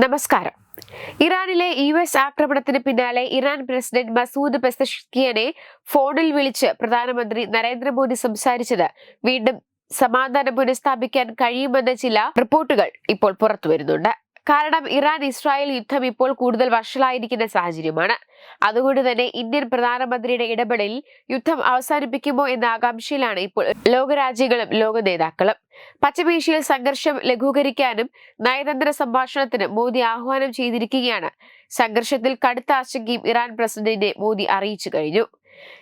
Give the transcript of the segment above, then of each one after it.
നമസ്കാരം. ഇറാനിലെ U S ആക്രമണത്തിന് പിന്നാലെ ഇറാൻ പ്രസിഡന്റ് മസൂദ് പെസഷ്കിയനെ ഫോണിൽ വിളിച്ച് പ്രധാനമന്ത്രി നരേന്ദ്രമോദി സംസാരിച്ചത് വീണ്ടും സമാധാനം പുനഃസ്ഥാപിക്കാൻ കഴിയുമെന്ന ചില റിപ്പോർട്ടുകൾ ഇപ്പോൾ പുറത്തുവരുന്നുണ്ട്. കാരണം ഇറാൻ ഇസ്രായേൽ യുദ്ധം ഇപ്പോൾ കൂടുതൽ വഷളായിരിക്കുന്ന സാഹചര്യമാണ്. അതുകൊണ്ട് തന്നെ ഇന്ത്യൻ പ്രധാനമന്ത്രിയുടെ ഇടപെടലിൽ യുദ്ധം അവസാനിപ്പിക്കുമോ എന്ന ആകാംക്ഷയിലാണ് ഇപ്പോൾ ലോകരാജ്യങ്ങളും ലോക നേതാക്കളും. പശ്ചിമേഷ്യയിൽ സംഘർഷം ലഘൂകരിക്കാനും നയതന്ത്ര സംഭാഷണത്തിന് മോദി ആഹ്വാനം ചെയ്തിരിക്കുകയാണ്. സംഘർഷത്തിൽ കടുത്ത ആശങ്കയും ഇറാൻ പ്രസിഡന്റിനെ മോദി അറിയിച്ചു കഴിഞ്ഞു.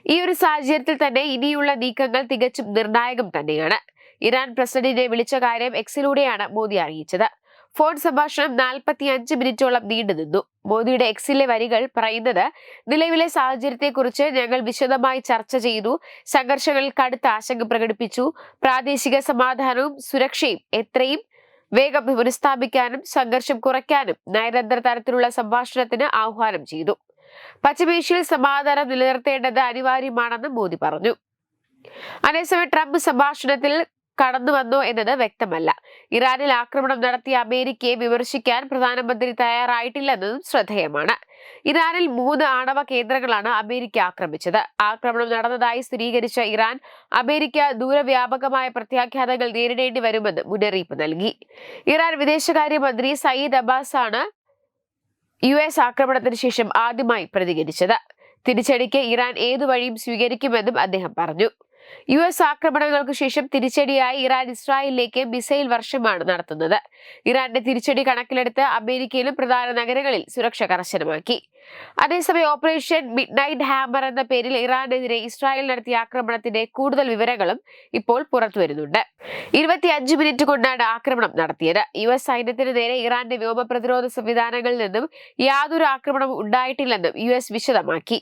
ഈ ഒരു സാഹചര്യത്തിൽ തന്നെ ഇനിയുള്ള നീക്കങ്ങൾ തികച്ചും നിർണായകം തന്നെയാണ്. ഇറാൻ പ്രസിഡന്റിനെ വിളിച്ച കാര്യം എക്സിലൂടെയാണ് മോദി അറിയിച്ചത്. ഫോൺ സംഭാഷണം നാൽപ്പത്തി അഞ്ച് മിനിറ്റോളം നീണ്ടു നിന്നു. മോദിയുടെ എക്സിലെ വരികൾ പറയുന്നത് നിലവിലെ സാഹചര്യത്തെക്കുറിച്ച് ഞങ്ങൾ വിശദമായി ചർച്ച ചെയ്തു സംഘർഷങ്ങളിൽ കടുത്ത ആശങ്ക പ്രകടിപ്പിച്ചു പ്രാദേശിക സമാധാനവും സുരക്ഷയും എത്രയും വേഗം പുനഃസ്ഥാപിക്കാനും സംഘർഷം കുറയ്ക്കാനും നയതന്ത്ര തരത്തിലുള്ള സംഭാഷണത്തിന് ആഹ്വാനം ചെയ്തു. പശ്ചിമേഷ്യയിൽ സമാധാനം നിലനിർത്തേണ്ടത് അനിവാര്യമാണെന്ന് മോദി പറഞ്ഞു. അതേസമയം ട്രംപ് സംഭാഷണത്തിൽ കടന്നു വന്നോ എന്നത് വ്യക്തമല്ല. ഇറാനിൽ ആക്രമണം നടത്തിയ അമേരിക്കയെ വിമർശിക്കാൻ പ്രധാനമന്ത്രി തയ്യാറായിട്ടില്ലെന്നതും ശ്രദ്ധേയമാണ്. ഇറാനിൽ മൂന്ന് ആണവ കേന്ദ്രങ്ങളാണ് അമേരിക്ക ആക്രമിച്ചത്. ആക്രമണം നടന്നതായി സ്ഥിരീകരിച്ച ഇറാൻ അമേരിക്ക ദൂരവ്യാപകമായ പ്രത്യാഘാതങ്ങൾ നേരിടേണ്ടി വരുമെന്ന് മുന്നറിയിപ്പ് നൽകി. ഇറാൻ വിദേശകാര്യമന്ത്രി സയ്യിദ് അബ്ബാസ് ആണ് യു എസ് ആക്രമണത്തിന് ശേഷം ആദ്യമായി പ്രതികരിച്ചത്. തിരിച്ചടിക്ക് ഇറാൻ ഏതു വഴിയും സ്വീകരിക്കുമെന്നും അദ്ദേഹം പറഞ്ഞു. യു എസ് ആക്രമണങ്ങൾക്ക് ശേഷം തിരിച്ചടിയായി ഇറാൻ ഇസ്രായേലിലേക്ക് മിസൈൽ വർഷമാണ് നടത്തുന്നത്. ഇറാന്റെ തിരിച്ചടി കണക്കിലെടുത്ത് അമേരിക്കയിലും പ്രധാന നഗരങ്ങളിൽ സുരക്ഷ കർശനമാക്കി. അതേസമയം ഓപ്പറേഷൻ മിഡ് നൈറ്റ് ഹാമർ എന്ന പേരിൽ ഇറാനെതിരെ ഇസ്രായേൽ നടത്തിയ ആക്രമണത്തിന്റെ കൂടുതൽ വിവരങ്ങളും ഇപ്പോൾ പുറത്തുവരുന്നുണ്ട് ഇരുപത്തിയഞ്ച് മിനിറ്റ് കൊണ്ടാണ് ആക്രമണം നടത്തിയത്. യു എസ് സൈന്യത്തിന് നേരെ ഇറാന്റെ വ്യോമ പ്രതിരോധ സംവിധാനങ്ങളിൽ നിന്നും യാതൊരു ആക്രമണവും ഉണ്ടായിട്ടില്ലെന്നും യു എസ് വിശദമാക്കി.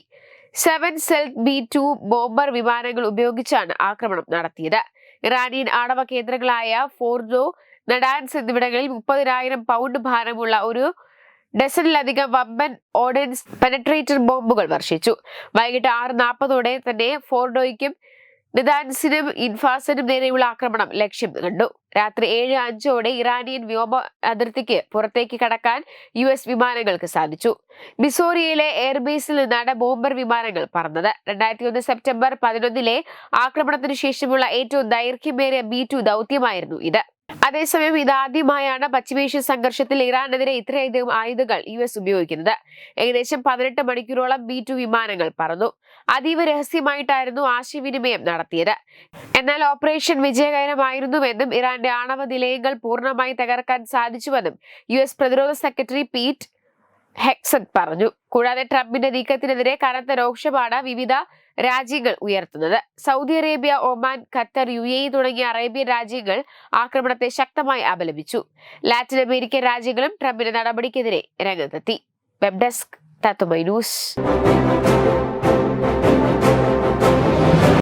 സെവൻ സെൽ ബി ടു ബോംബർ വിമാനങ്ങൾ ഉപയോഗിച്ചാണ് ആക്രമണം നടത്തിയത്. ഇറാനിയൻ ആണവ കേന്ദ്രങ്ങളായ ഫോർഡോ നഡാൻസ് എന്നിവിടങ്ങളിൽ മുപ്പതിനായിരം പൗണ്ട് ഭാരമുള്ള ഒരു ഡസനിലധികം വമ്പൻ ഓർഡൻസ് പെനട്രേറ്റർ ബോംബുകൾ വർഷിച്ചു. വൈകിട്ട് ആറ് നാൽപ്പതോടെ തന്നെ ഫോർഡോയ്ക്കും നിദാൻസിനും ഇൻഫാസിനും നേരെയുള്ള ആക്രമണം ലക്ഷ്യം കണ്ടു. രാത്രി ഏഴ് അഞ്ചോടെ ഇറാനിയൻ വ്യോമ അതിർത്തിക്ക് പുറത്തേക്ക് കടക്കാൻ യു എസ് വിമാനങ്ങൾക്ക് സാധിച്ചു. മിസോറിയയിലെ എയർബേസിൽ നിന്നാണ് ബോംബർ വിമാനങ്ങൾ പറന്നത്. രണ്ടായിരത്തി ഒന്ന് സെപ്റ്റംബർ പതിനൊന്നിലെ ആക്രമണത്തിനു ശേഷമുള്ള ഏറ്റവും ദൈർഘ്യമേറിയ ബി ടു ദൗത്യമായിരുന്നു ഇത്. അതേസമയം ഇതാദ്യമായാണ് പശ്ചിമേഷ്യൻ സംഘർഷത്തിൽ ഇറാനെതിരെ ഇത്രയധികം ആയുധങ്ങൾ യു എസ് ഉപയോഗിക്കുന്നത്. ഏകദേശം പതിനെട്ട് മണിക്കൂറോളം ബി ടു വിമാനങ്ങൾ പറന്നു. അതീവ രഹസ്യമായിട്ടായിരുന്നു ആശയവിനിമയം നടത്തിയത്. എന്നാൽ ഓപ്പറേഷൻ വിജയകരമായിരുന്നുവെന്നും ഇറാന്റെ ആണവ നിലയങ്ങൾ പൂർണമായി തകർക്കാൻ സാധിച്ചുവെന്നും യു എസ് പ്രതിരോധ സെക്രട്ടറി പീറ്റ് ഹെക്സൺ പറഞ്ഞു. കൂടാതെ ട്രംപിന്റെ നീക്കത്തിനെതിരെ കനത്ത രോക്ഷമാണ് വിവിധ രാജ്യങ്ങൾ ഉയർത്തുന്നത്. Saudi Arabia Oman Qatar U A തുടങ്ങിയ അറേബ്യൻ രാജ്യങ്ങൾ ആക്രമണത്തെ ശക്തമായി അപലപിച്ചു. ലാറ്റിൻ അമേരിക്കൻ രാജ്യങ്ങളും ട്രംപിന്റെ നടപടിക്കെതിരെ രംഗത്തെത്തി. വെബ് ഡെസ്ക് തത്തുമൈ ന്യൂസ്.